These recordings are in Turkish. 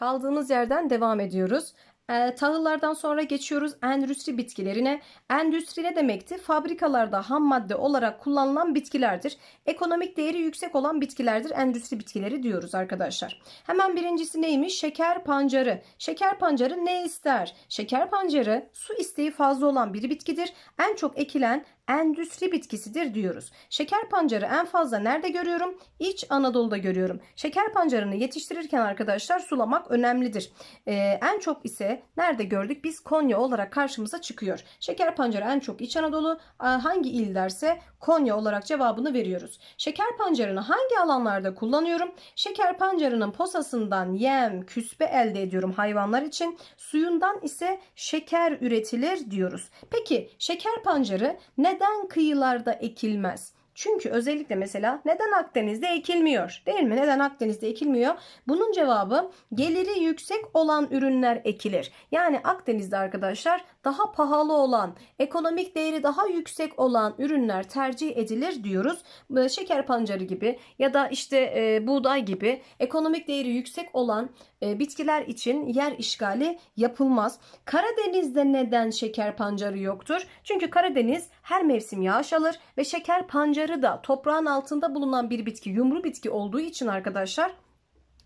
Kaldığımız yerden devam ediyoruz. E, tahıllardan sonra geçiyoruz endüstri bitkilerine. Endüstri ne demekti? Fabrikalarda ham madde olarak kullanılan bitkilerdir. Ekonomik değeri yüksek olan bitkilerdir. Endüstri bitkileri diyoruz arkadaşlar. Hemen birincisi neymiş? Şeker pancarı. Şeker pancarı ne ister? Şeker pancarı su isteği fazla olan bir bitkidir. En çok ekilen endüstri bitkisidir diyoruz. Şeker pancarı en fazla nerede görüyorum? İç Anadolu'da görüyorum. Şeker pancarını yetiştirirken arkadaşlar sulamak önemlidir. Ee, en çok ise nerede gördük? Biz Konya olarak karşımıza çıkıyor. Şeker pancarı en çok İç Anadolu hangi il derse Konya olarak cevabını veriyoruz. Şeker pancarını hangi alanlarda kullanıyorum? Şeker pancarının posasından yem, küspe elde ediyorum hayvanlar için. Suyundan ise şeker üretilir diyoruz. Peki şeker pancarı neden kıyılarda ekilmez? Çünkü özellikle mesela neden Akdeniz'de ekilmiyor? Değil mi? Neden Akdeniz'de ekilmiyor? Bunun cevabı geliri yüksek olan ürünler ekilir. Yani Akdeniz'de arkadaşlar daha pahalı olan, ekonomik değeri daha yüksek olan ürünler tercih edilir diyoruz. Şeker pancarı gibi ya da işte e, buğday gibi ekonomik değeri yüksek olan bitkiler için yer işgali yapılmaz. Karadeniz'de neden şeker pancarı yoktur? Çünkü Karadeniz her mevsim yağış alır ve şeker pancarı da toprağın altında bulunan bir bitki, yumru bitki olduğu için arkadaşlar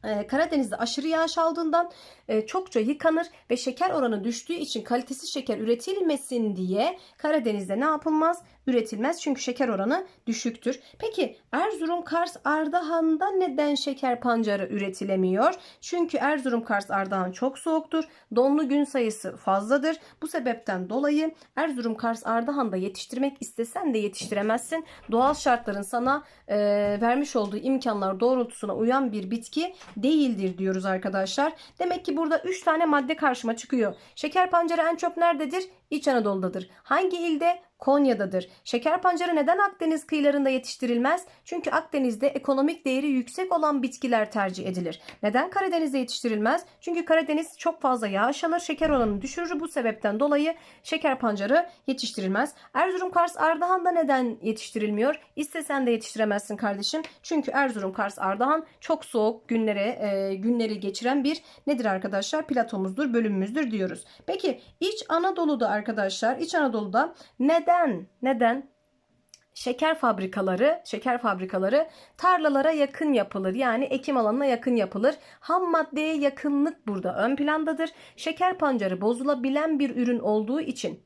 e, Karadeniz'de aşırı yağış aldığından e, çokça yıkanır ve şeker oranı düştüğü için kalitesiz şeker üretilmesin diye Karadeniz'de ne yapılmaz? Üretilmez çünkü şeker oranı düşüktür. Peki Erzurum, Kars, Ardahan'da neden şeker pancarı üretilemiyor? Çünkü Erzurum, Kars, Ardahan çok soğuktur. Donlu gün sayısı fazladır. Bu sebepten dolayı Erzurum, Kars, Ardahan'da yetiştirmek istesen de yetiştiremezsin. Doğal şartların sana e, vermiş olduğu imkanlar doğrultusuna uyan bir bitki değildir diyoruz arkadaşlar. Demek ki burada 3 tane madde karşıma çıkıyor. Şeker pancarı en çok nerededir? İç Anadolu'dadır. Hangi ilde? Konya'dadır. Şeker pancarı neden Akdeniz kıyılarında yetiştirilmez? Çünkü Akdeniz'de ekonomik değeri yüksek olan bitkiler tercih edilir. Neden Karadeniz'de yetiştirilmez? Çünkü Karadeniz çok fazla yağış alır, şeker oranını düşürür. Bu sebepten dolayı şeker pancarı yetiştirilmez. Erzurum, Kars, Ardahan'da neden yetiştirilmiyor? İstesen de yetiştiremezsin kardeşim. Çünkü Erzurum, Kars, Ardahan çok soğuk günlere e, günleri geçiren bir nedir arkadaşlar? Platomuzdur, bölümümüzdür diyoruz. Peki İç Anadolu'da arkadaşlar, İç Anadolu'da neden neden? Neden? Şeker fabrikaları, şeker fabrikaları tarlalara yakın yapılır. Yani ekim alanına yakın yapılır. Ham maddeye yakınlık burada ön plandadır. Şeker pancarı bozulabilen bir ürün olduğu için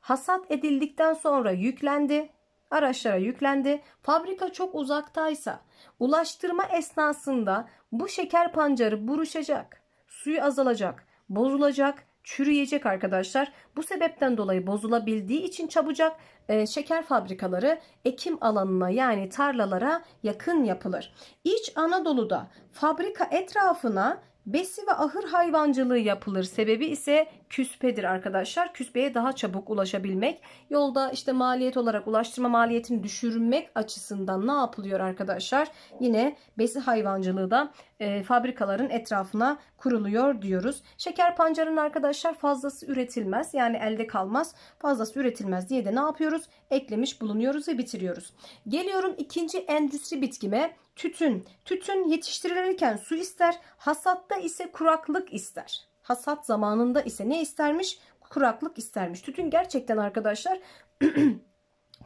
hasat edildikten sonra yüklendi. Araçlara yüklendi. Fabrika çok uzaktaysa ulaştırma esnasında bu şeker pancarı buruşacak. Suyu azalacak, bozulacak çürüyecek arkadaşlar. Bu sebepten dolayı bozulabildiği için çabucak e, şeker fabrikaları ekim alanına yani tarlalara yakın yapılır. İç Anadolu'da fabrika etrafına besi ve ahır hayvancılığı yapılır. Sebebi ise küspedir arkadaşlar. Küspeye daha çabuk ulaşabilmek. Yolda işte maliyet olarak ulaştırma maliyetini düşürmek açısından ne yapılıyor arkadaşlar? Yine besi hayvancılığı da e, fabrikaların etrafına kuruluyor diyoruz. Şeker pancarının arkadaşlar fazlası üretilmez. Yani elde kalmaz. Fazlası üretilmez diye de ne yapıyoruz? Eklemiş bulunuyoruz ve bitiriyoruz. Geliyorum ikinci endüstri bitkime. Tütün. Tütün yetiştirilirken su ister. Hasatta ise kuraklık ister. Hasat zamanında ise ne istermiş? Kuraklık istermiş. Tütün gerçekten arkadaşlar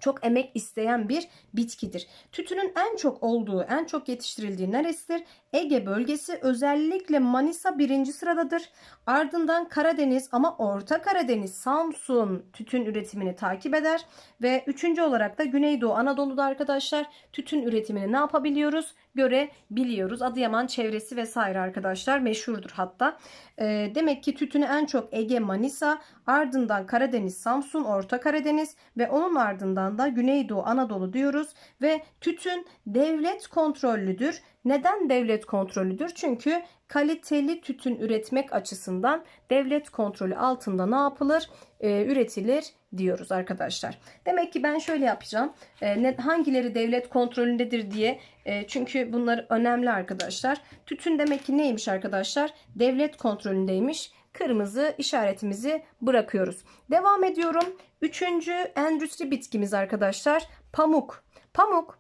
çok emek isteyen bir bitkidir. Tütünün en çok olduğu, en çok yetiştirildiği neresidir? Ege bölgesi özellikle Manisa birinci sıradadır. Ardından Karadeniz ama Orta Karadeniz, Samsun tütün üretimini takip eder. Ve üçüncü olarak da Güneydoğu Anadolu'da arkadaşlar tütün üretimini ne yapabiliyoruz? Görebiliyoruz. Adıyaman çevresi vesaire arkadaşlar meşhurdur hatta. E, demek ki tütünü en çok Ege, Manisa, ardından Karadeniz, Samsun, Orta Karadeniz ve onun ardından da Güneydoğu Anadolu diyoruz. Ve tütün devlet kontrollüdür neden devlet kontrolüdür? Çünkü kaliteli tütün üretmek açısından devlet kontrolü altında ne yapılır? Ee, üretilir diyoruz arkadaşlar. Demek ki ben şöyle yapacağım. Ne, hangileri devlet kontrolündedir diye. E, çünkü bunlar önemli arkadaşlar. Tütün demek ki neymiş arkadaşlar? Devlet kontrolündeymiş. Kırmızı işaretimizi bırakıyoruz. Devam ediyorum. Üçüncü endüstri bitkimiz arkadaşlar. Pamuk. Pamuk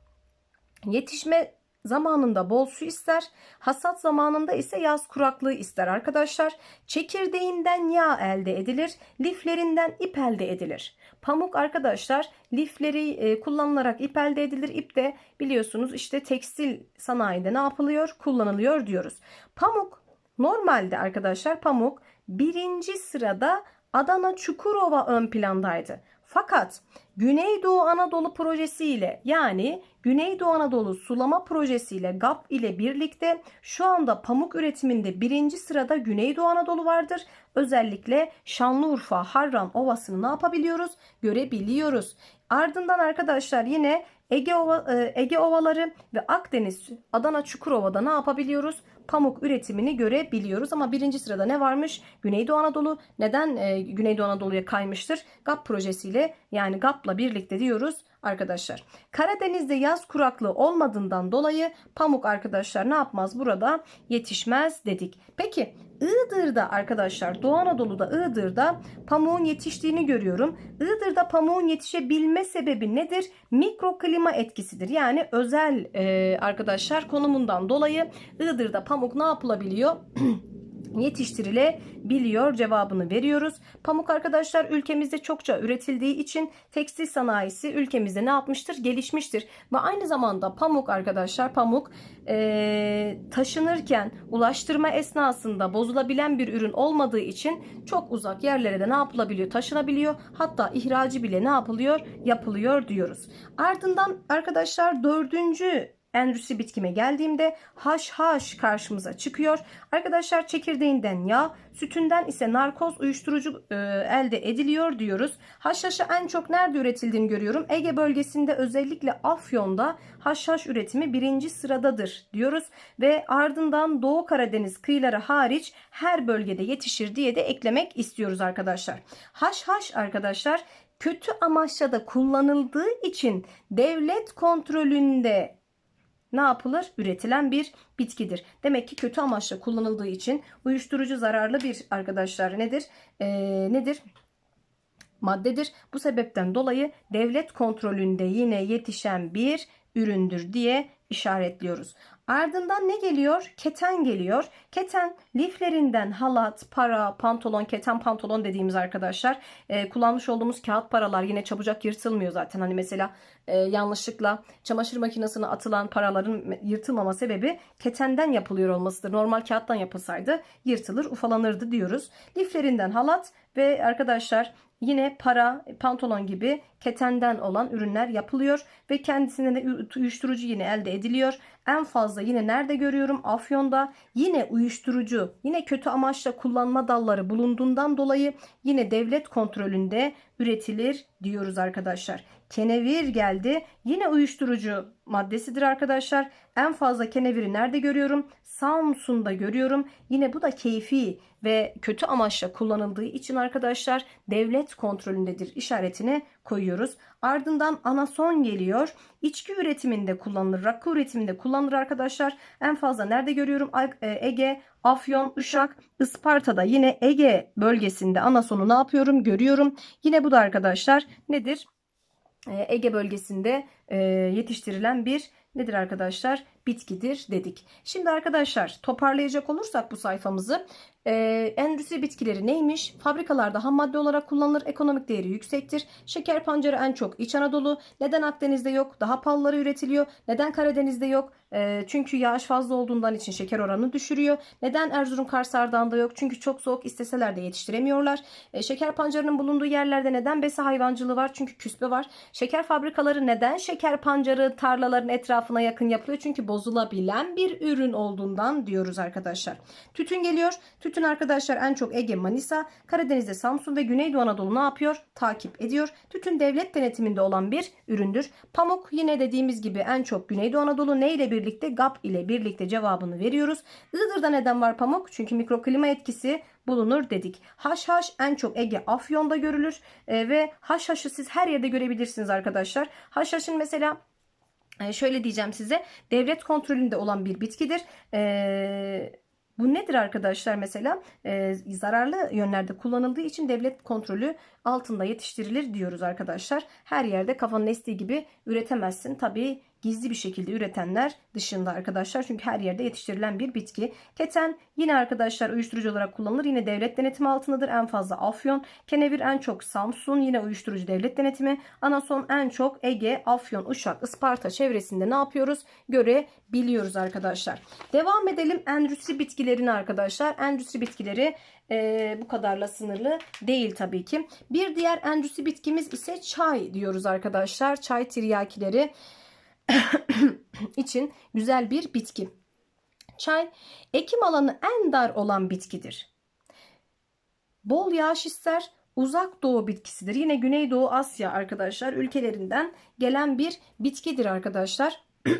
yetişme zamanında bol su ister. Hasat zamanında ise yaz kuraklığı ister arkadaşlar. Çekirdeğinden yağ elde edilir. Liflerinden ip elde edilir. Pamuk arkadaşlar lifleri e, kullanılarak ip elde edilir. İp de biliyorsunuz işte tekstil sanayide ne yapılıyor? Kullanılıyor diyoruz. Pamuk normalde arkadaşlar pamuk birinci sırada Adana Çukurova ön plandaydı. Fakat Güneydoğu Anadolu projesiyle yani Güneydoğu Anadolu sulama projesiyle GAP ile birlikte şu anda pamuk üretiminde birinci sırada Güneydoğu Anadolu vardır. Özellikle Şanlıurfa, Harran Ovası'nı ne yapabiliyoruz? Görebiliyoruz. Ardından arkadaşlar yine Ege, Ova, e, Ege Ovaları ve Akdeniz Adana Çukurova'da ne yapabiliyoruz? Pamuk üretimini görebiliyoruz. Ama birinci sırada ne varmış? Güneydoğu Anadolu. Neden e, Güneydoğu Anadolu'ya kaymıştır? GAP projesiyle yani GAP'la birlikte diyoruz arkadaşlar. Karadeniz'de yaz kuraklığı olmadığından dolayı pamuk arkadaşlar ne yapmaz burada? Yetişmez dedik. Peki Iğdır'da arkadaşlar Doğu Anadolu'da Iğdır'da pamuğun yetiştiğini görüyorum. Iğdır'da pamuğun yetişebilme sebebi nedir? Mikroklima etkisidir. Yani özel e, arkadaşlar konumundan dolayı Iğdır'da pamuk ne yapılabiliyor? yetiştirilebiliyor cevabını veriyoruz. Pamuk arkadaşlar ülkemizde çokça üretildiği için tekstil sanayisi ülkemizde ne yapmıştır? Gelişmiştir. Ve aynı zamanda pamuk arkadaşlar pamuk e, taşınırken ulaştırma esnasında bozulabilen bir ürün olmadığı için çok uzak yerlere de ne yapılabiliyor? Taşınabiliyor. Hatta ihracı bile ne yapılıyor? Yapılıyor diyoruz. Ardından arkadaşlar dördüncü endüstri bitkime geldiğimde haşhaş karşımıza çıkıyor. Arkadaşlar çekirdeğinden yağ, sütünden ise narkoz uyuşturucu e, elde ediliyor diyoruz. Haşhaşı en çok nerede üretildiğini görüyorum. Ege bölgesinde özellikle Afyon'da haşhaş üretimi birinci sıradadır diyoruz. Ve ardından Doğu Karadeniz kıyıları hariç her bölgede yetişir diye de eklemek istiyoruz arkadaşlar. Haşhaş arkadaşlar kötü amaçla da kullanıldığı için devlet kontrolünde ne yapılır? Üretilen bir bitkidir. Demek ki kötü amaçla kullanıldığı için uyuşturucu zararlı bir arkadaşlar nedir? Ee, nedir? maddedir. Bu sebepten dolayı devlet kontrolünde yine yetişen bir üründür diye işaretliyoruz. Ardından ne geliyor? Keten geliyor. Keten liflerinden halat, para, pantolon, keten pantolon dediğimiz arkadaşlar. E, kullanmış olduğumuz kağıt paralar yine çabucak yırtılmıyor zaten. Hani mesela e, yanlışlıkla çamaşır makinesine atılan paraların yırtılmama sebebi ketenden yapılıyor olmasıdır. Normal kağıttan yapılsaydı yırtılır, ufalanırdı diyoruz. Liflerinden halat ve arkadaşlar yine para, pantolon gibi ketenden olan ürünler yapılıyor ve kendisine de uyuşturucu yine elde ediliyor. En fazla yine nerede görüyorum? Afyon'da yine uyuşturucu, yine kötü amaçla kullanma dalları bulunduğundan dolayı yine devlet kontrolünde üretilir diyoruz arkadaşlar. Kenevir geldi. Yine uyuşturucu maddesidir arkadaşlar. En fazla keneviri nerede görüyorum? Samsun'da görüyorum. Yine bu da keyfi ve kötü amaçla kullanıldığı için arkadaşlar devlet kontrolündedir işaretini koyuyoruz. Ardından anason geliyor. İçki üretiminde kullanılır, rakı üretiminde kullanılır arkadaşlar. En fazla nerede görüyorum? E, Ege, Afyon, Uşak, Isparta'da yine Ege bölgesinde anasonu ne yapıyorum? Görüyorum. Yine bu da arkadaşlar nedir? E, Ege bölgesinde e, yetiştirilen bir nedir arkadaşlar? Bitkidir dedik. Şimdi arkadaşlar toparlayacak olursak bu sayfamızı ee, endüstri bitkileri neymiş? Fabrikalarda ham madde olarak kullanılır. Ekonomik değeri yüksektir. Şeker pancarı en çok İç Anadolu. Neden Akdeniz'de yok? Daha pahalıları üretiliyor. Neden Karadeniz'de yok? Ee, çünkü yağış fazla olduğundan için şeker oranını düşürüyor. Neden Erzurum Kars Ardahan'da yok? Çünkü çok soğuk isteseler de yetiştiremiyorlar. Ee, şeker pancarının bulunduğu yerlerde neden besi hayvancılığı var? Çünkü küspe var. Şeker fabrikaları neden şeker pancarı tarlaların etrafına yakın yapılıyor? Çünkü bozulabilen bir ürün olduğundan diyoruz arkadaşlar. Tütün geliyor. Tütün Tütün arkadaşlar en çok Ege, Manisa, Karadeniz'de Samsun ve Güneydoğu Anadolu ne yapıyor? Takip ediyor. Tütün devlet denetiminde olan bir üründür. Pamuk yine dediğimiz gibi en çok Güneydoğu Anadolu ne ile birlikte? GAP ile birlikte cevabını veriyoruz. Iğdır'da neden var pamuk? Çünkü mikroklima etkisi bulunur dedik. Haşhaş en çok Ege Afyon'da görülür e, ve haşhaşı siz her yerde görebilirsiniz arkadaşlar. Haşhaşın mesela e, şöyle diyeceğim size devlet kontrolünde olan bir bitkidir. Eee bu nedir arkadaşlar mesela? E, zararlı yönlerde kullanıldığı için devlet kontrolü altında yetiştirilir diyoruz arkadaşlar. Her yerde kafanın estiği gibi üretemezsin. Tabii gizli bir şekilde üretenler dışında arkadaşlar. Çünkü her yerde yetiştirilen bir bitki. Keten yine arkadaşlar uyuşturucu olarak kullanılır. Yine devlet denetimi altındadır. En fazla Afyon. Kenevir en çok Samsun. Yine uyuşturucu devlet denetimi. Anason en çok Ege, Afyon, Uşak, Isparta çevresinde ne yapıyoruz? Görebiliyoruz arkadaşlar. Devam edelim endüstri bitkilerine arkadaşlar. Endüstri bitkileri e, bu kadarla sınırlı değil tabii ki. Bir diğer endüstri bitkimiz ise çay diyoruz arkadaşlar. Çay tiryakileri için güzel bir bitki. Çay ekim alanı en dar olan bitkidir. Bol yağış ister, uzak doğu bitkisidir. Yine Güneydoğu Asya arkadaşlar ülkelerinden gelen bir bitkidir arkadaşlar.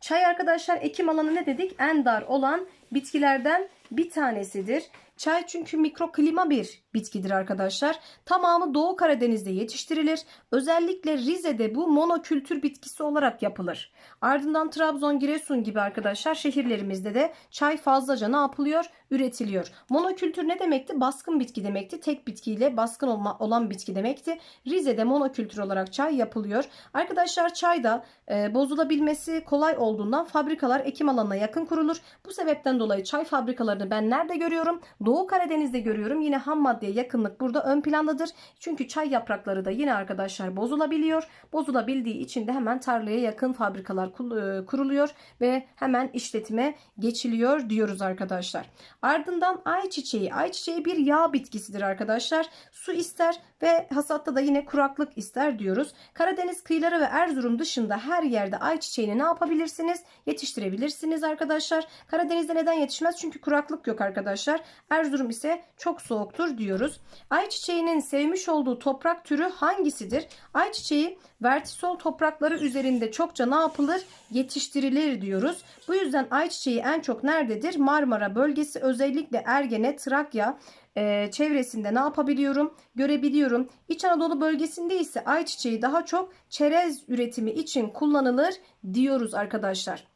Çay arkadaşlar ekim alanı ne dedik? En dar olan bitkilerden bir tanesidir. Çay çünkü mikroklima bir bitkidir arkadaşlar. Tamamı Doğu Karadeniz'de yetiştirilir. Özellikle Rize'de bu monokültür bitkisi olarak yapılır. Ardından Trabzon, Giresun gibi arkadaşlar şehirlerimizde de çay fazlaca ne yapılıyor? Üretiliyor. Monokültür ne demekti? Baskın bitki demekti. Tek bitkiyle baskın olma, olan bitki demekti. Rize'de monokültür olarak çay yapılıyor. Arkadaşlar çay da e, bozulabilmesi kolay olduğundan fabrikalar ekim alanına yakın kurulur. Bu sebepten dolayı çay fabrikalarını ben nerede görüyorum? Doğu Karadeniz'de görüyorum. Yine ham maddeye yakınlık burada ön plandadır. Çünkü çay yaprakları da yine arkadaşlar bozulabiliyor. Bozulabildiği için de hemen tarlaya yakın fabrikalar e, kuruluyor ve hemen işletime geçiliyor diyoruz arkadaşlar. Ardından ayçiçeği. Ayçiçeği bir yağ bitkisidir arkadaşlar. Su ister ve hasatta da yine kuraklık ister diyoruz. Karadeniz kıyıları ve Erzurum dışında her yerde ayçiçeğini ne yapabilirsiniz? Yetiştirebilirsiniz arkadaşlar. Karadeniz'de neden yetişmez? Çünkü kuraklık yok arkadaşlar. Erzurum ise çok soğuktur diyoruz. Ayçiçeğinin sevmiş olduğu toprak türü hangisidir? Ayçiçeği vertisol toprakları üzerinde çokça ne yapılır? Yetiştirilir diyoruz. Bu yüzden ayçiçeği en çok nerededir? Marmara bölgesi özellikle Ergene, Trakya, e, çevresinde ne yapabiliyorum? Görebiliyorum. İç Anadolu bölgesinde ise ayçiçeği daha çok çerez üretimi için kullanılır diyoruz arkadaşlar.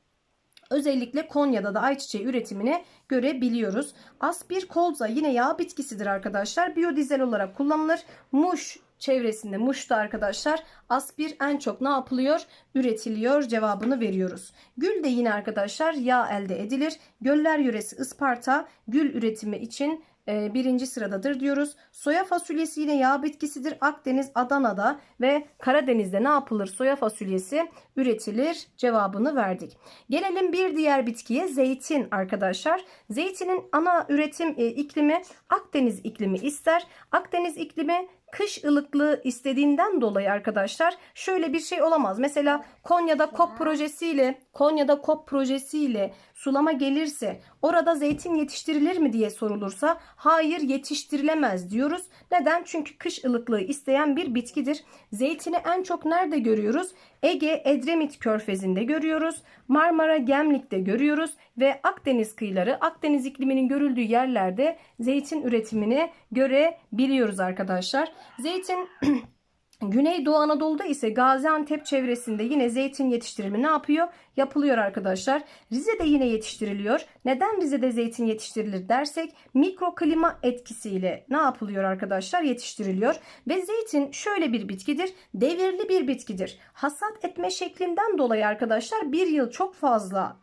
Özellikle Konya'da da ayçiçeği üretimini görebiliyoruz. Aspir kolza yine yağ bitkisidir arkadaşlar. Biyodizel olarak kullanılır. Muş çevresinde Muş'ta arkadaşlar aspir en çok ne yapılıyor? Üretiliyor cevabını veriyoruz. Gül de yine arkadaşlar yağ elde edilir. Göller yöresi Isparta gül üretimi için e, birinci sıradadır diyoruz. Soya fasulyesi yine yağ bitkisidir. Akdeniz, Adana'da ve Karadeniz'de ne yapılır? Soya fasulyesi üretilir cevabını verdik. Gelelim bir diğer bitkiye zeytin arkadaşlar. Zeytinin ana üretim e, iklimi Akdeniz iklimi ister. Akdeniz iklimi kış ılıklığı istediğinden dolayı arkadaşlar şöyle bir şey olamaz. Mesela Konya'da KOP projesiyle Konya'da KOP projesiyle sulama gelirse orada zeytin yetiştirilir mi diye sorulursa hayır yetiştirilemez diyoruz. Neden? Çünkü kış ılıklığı isteyen bir bitkidir. Zeytini en çok nerede görüyoruz? Ege Edremit Körfezi'nde görüyoruz. Marmara Gemlik'te görüyoruz ve Akdeniz kıyıları Akdeniz ikliminin görüldüğü yerlerde zeytin üretimini görebiliyoruz arkadaşlar. Zeytin Güneydoğu Anadolu'da ise Gaziantep çevresinde yine zeytin yetiştirimi ne yapıyor? Yapılıyor arkadaşlar. Rize'de yine yetiştiriliyor. Neden Rize'de zeytin yetiştirilir dersek mikroklima etkisiyle ne yapılıyor arkadaşlar? Yetiştiriliyor. Ve zeytin şöyle bir bitkidir. Devirli bir bitkidir. Hasat etme şeklinden dolayı arkadaşlar bir yıl çok fazla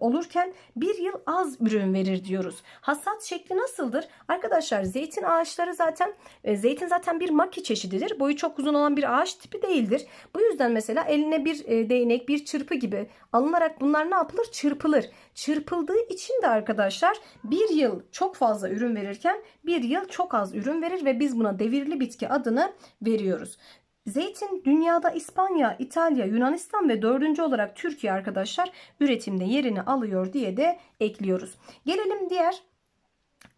olurken bir yıl az ürün verir diyoruz. Hasat şekli nasıldır? Arkadaşlar zeytin ağaçları zaten zeytin zaten bir maki çeşididir. Boyu çok uzun olan bir ağaç tipi değildir. Bu yüzden mesela eline bir değnek, bir çırpı gibi alınarak bunlar ne yapılır? Çırpılır. Çırpıldığı için de arkadaşlar bir yıl çok fazla ürün verirken bir yıl çok az ürün verir ve biz buna devirli bitki adını veriyoruz. Zeytin dünyada İspanya, İtalya, Yunanistan ve dördüncü olarak Türkiye arkadaşlar üretimde yerini alıyor diye de ekliyoruz. Gelelim diğer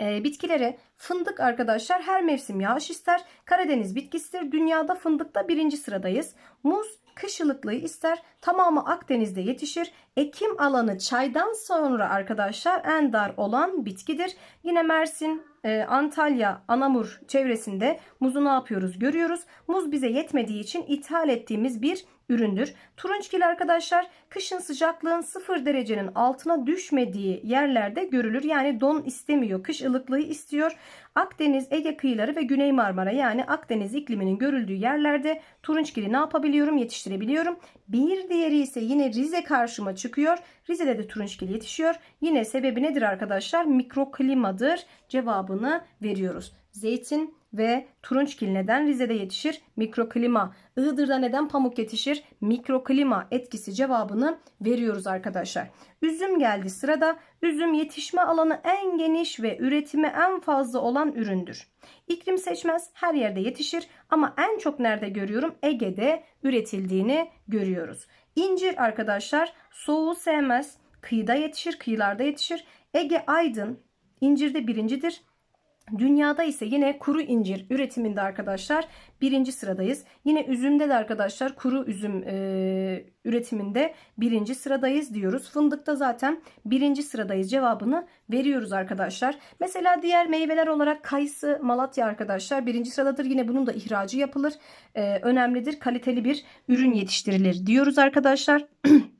e, bitkilere fındık arkadaşlar her mevsim yağış ister. Karadeniz bitkisidir. Dünyada fındıkta birinci sıradayız. Muz kış ılıklığı ister. Tamamı Akdeniz'de yetişir. Ekim alanı çaydan sonra arkadaşlar en dar olan bitkidir. Yine Mersin, e, Antalya, Anamur çevresinde muzu ne yapıyoruz görüyoruz. Muz bize yetmediği için ithal ettiğimiz bir üründür. Turunçgil arkadaşlar kışın sıcaklığın 0 derecenin altına düşmediği yerlerde görülür. Yani don istemiyor. Kış ılıklığı istiyor. Akdeniz, Ege kıyıları ve Güney Marmara yani Akdeniz ikliminin görüldüğü yerlerde turunçgili ne yapabiliyorum? Yetiştirebiliyorum. Bir diğeri ise yine Rize karşıma çıkıyor. Rize'de de turunçgil yetişiyor. Yine sebebi nedir arkadaşlar? Mikroklimadır. Cevabını veriyoruz. Zeytin ve turunçgil neden Rize'de yetişir? Mikroklima. Iğdır'da neden pamuk yetişir? Mikroklima etkisi cevabını veriyoruz arkadaşlar. Üzüm geldi sırada. Üzüm yetişme alanı en geniş ve üretimi en fazla olan üründür. İklim seçmez her yerde yetişir ama en çok nerede görüyorum? Ege'de üretildiğini görüyoruz. İncir arkadaşlar soğuğu sevmez. Kıyıda yetişir, kıyılarda yetişir. Ege Aydın incirde birincidir. Dünyada ise yine kuru incir üretiminde arkadaşlar birinci sıradayız. Yine üzümde de arkadaşlar kuru üzüm e, üretiminde birinci sıradayız diyoruz. Fındıkta zaten birinci sıradayız cevabını veriyoruz arkadaşlar. Mesela diğer meyveler olarak kayısı Malatya arkadaşlar birinci sıradadır. Yine bunun da ihracı yapılır. E, önemlidir kaliteli bir ürün yetiştirilir diyoruz arkadaşlar.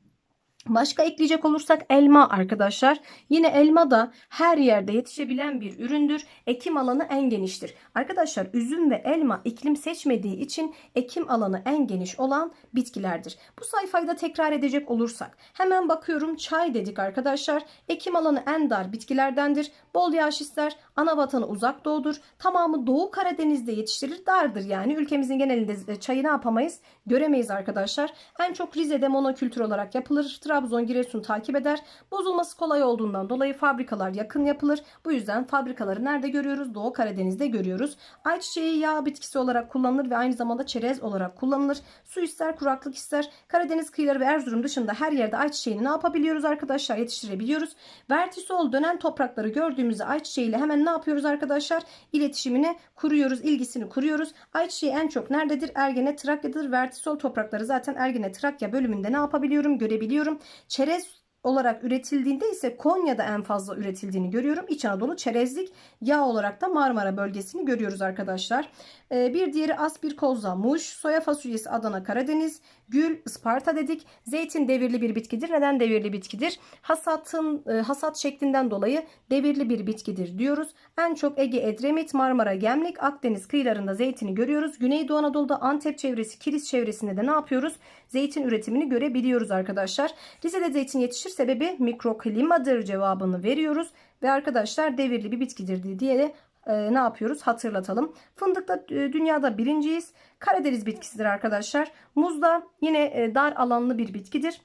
Başka ekleyecek olursak elma arkadaşlar. Yine elma da her yerde yetişebilen bir üründür. Ekim alanı en geniştir. Arkadaşlar üzüm ve elma iklim seçmediği için ekim alanı en geniş olan bitkilerdir. Bu sayfayı da tekrar edecek olursak hemen bakıyorum çay dedik arkadaşlar. Ekim alanı en dar bitkilerdendir. Bol yağış ister. Ana vatanı uzak doğudur. Tamamı Doğu Karadeniz'de yetiştirilir. Dardır yani. Ülkemizin genelinde çayı ne yapamayız? Göremeyiz arkadaşlar. En çok Rize'de monokültür olarak yapılır. Trabzon, Giresun takip eder. Bozulması kolay olduğundan dolayı fabrikalar yakın yapılır. Bu yüzden fabrikaları nerede görüyoruz? Doğu Karadeniz'de görüyoruz. Ayçiçeği yağ bitkisi olarak kullanılır ve aynı zamanda çerez olarak kullanılır. Su ister, kuraklık ister. Karadeniz kıyıları ve Erzurum dışında her yerde ayçiçeğini ne yapabiliyoruz arkadaşlar? Yetiştirebiliyoruz. Vertisol dönen toprakları gördüğümüzde ayçiçeğiyle hemen ne yapıyoruz arkadaşlar? İletişimini kuruyoruz, ilgisini kuruyoruz. Ayçiçeği en çok nerededir? Ergene, Trakya'dır. Vertisol toprakları zaten Ergene, Trakya bölümünde ne yapabiliyorum? Görebiliyorum. Çerez olarak üretildiğinde ise Konya'da en fazla üretildiğini görüyorum. İç Anadolu çerezlik yağ olarak da Marmara bölgesini görüyoruz arkadaşlar. Ee, bir diğeri aspirkozla Muş, soya fasulyesi Adana Karadeniz, gül Isparta dedik. Zeytin devirli bir bitkidir. Neden devirli bitkidir? Hasatın e, hasat şeklinden dolayı devirli bir bitkidir diyoruz. En çok Ege, Edremit, Marmara, Gemlik, Akdeniz kıyılarında zeytini görüyoruz. Güneydoğu Anadolu'da Antep çevresi, Kilis çevresinde de ne yapıyoruz? Zeytin üretimini görebiliyoruz arkadaşlar. Rize'de zeytin yetişir sebebi mikroklimadır cevabını veriyoruz. Ve arkadaşlar devirli bir bitkidir diye de e, ne yapıyoruz hatırlatalım. Fındıkta e, dünyada birinciyiz. Karadeniz bitkisidir arkadaşlar. Muzda yine e, dar alanlı bir bitkidir.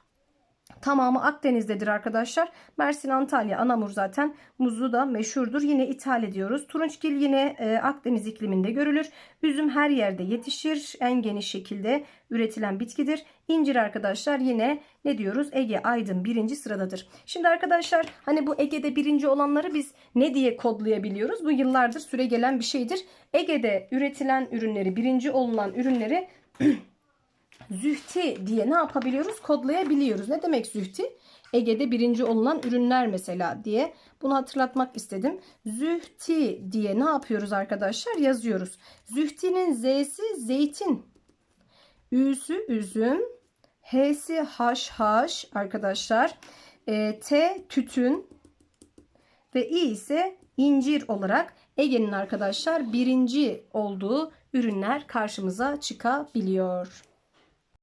Tamamı Akdeniz'dedir arkadaşlar. Mersin, Antalya, Anamur zaten muzu da meşhurdur. Yine ithal ediyoruz. Turunçgil yine e, Akdeniz ikliminde görülür. Üzüm her yerde yetişir. En geniş şekilde üretilen bitkidir. İncir arkadaşlar yine ne diyoruz? Ege, Aydın birinci sıradadır. Şimdi arkadaşlar hani bu Ege'de birinci olanları biz ne diye kodlayabiliyoruz? Bu yıllardır süre gelen bir şeydir. Ege'de üretilen ürünleri, birinci olunan ürünleri zühti diye ne yapabiliyoruz? Kodlayabiliyoruz. Ne demek zühti? Ege'de birinci olunan ürünler mesela diye bunu hatırlatmak istedim. Zühti diye ne yapıyoruz arkadaşlar? Yazıyoruz. Zühtinin Z'si zeytin. Ü'sü üzüm. H'si haşhaş arkadaşlar. E, T tütün. Ve İ ise incir olarak Ege'nin arkadaşlar birinci olduğu ürünler karşımıza çıkabiliyor.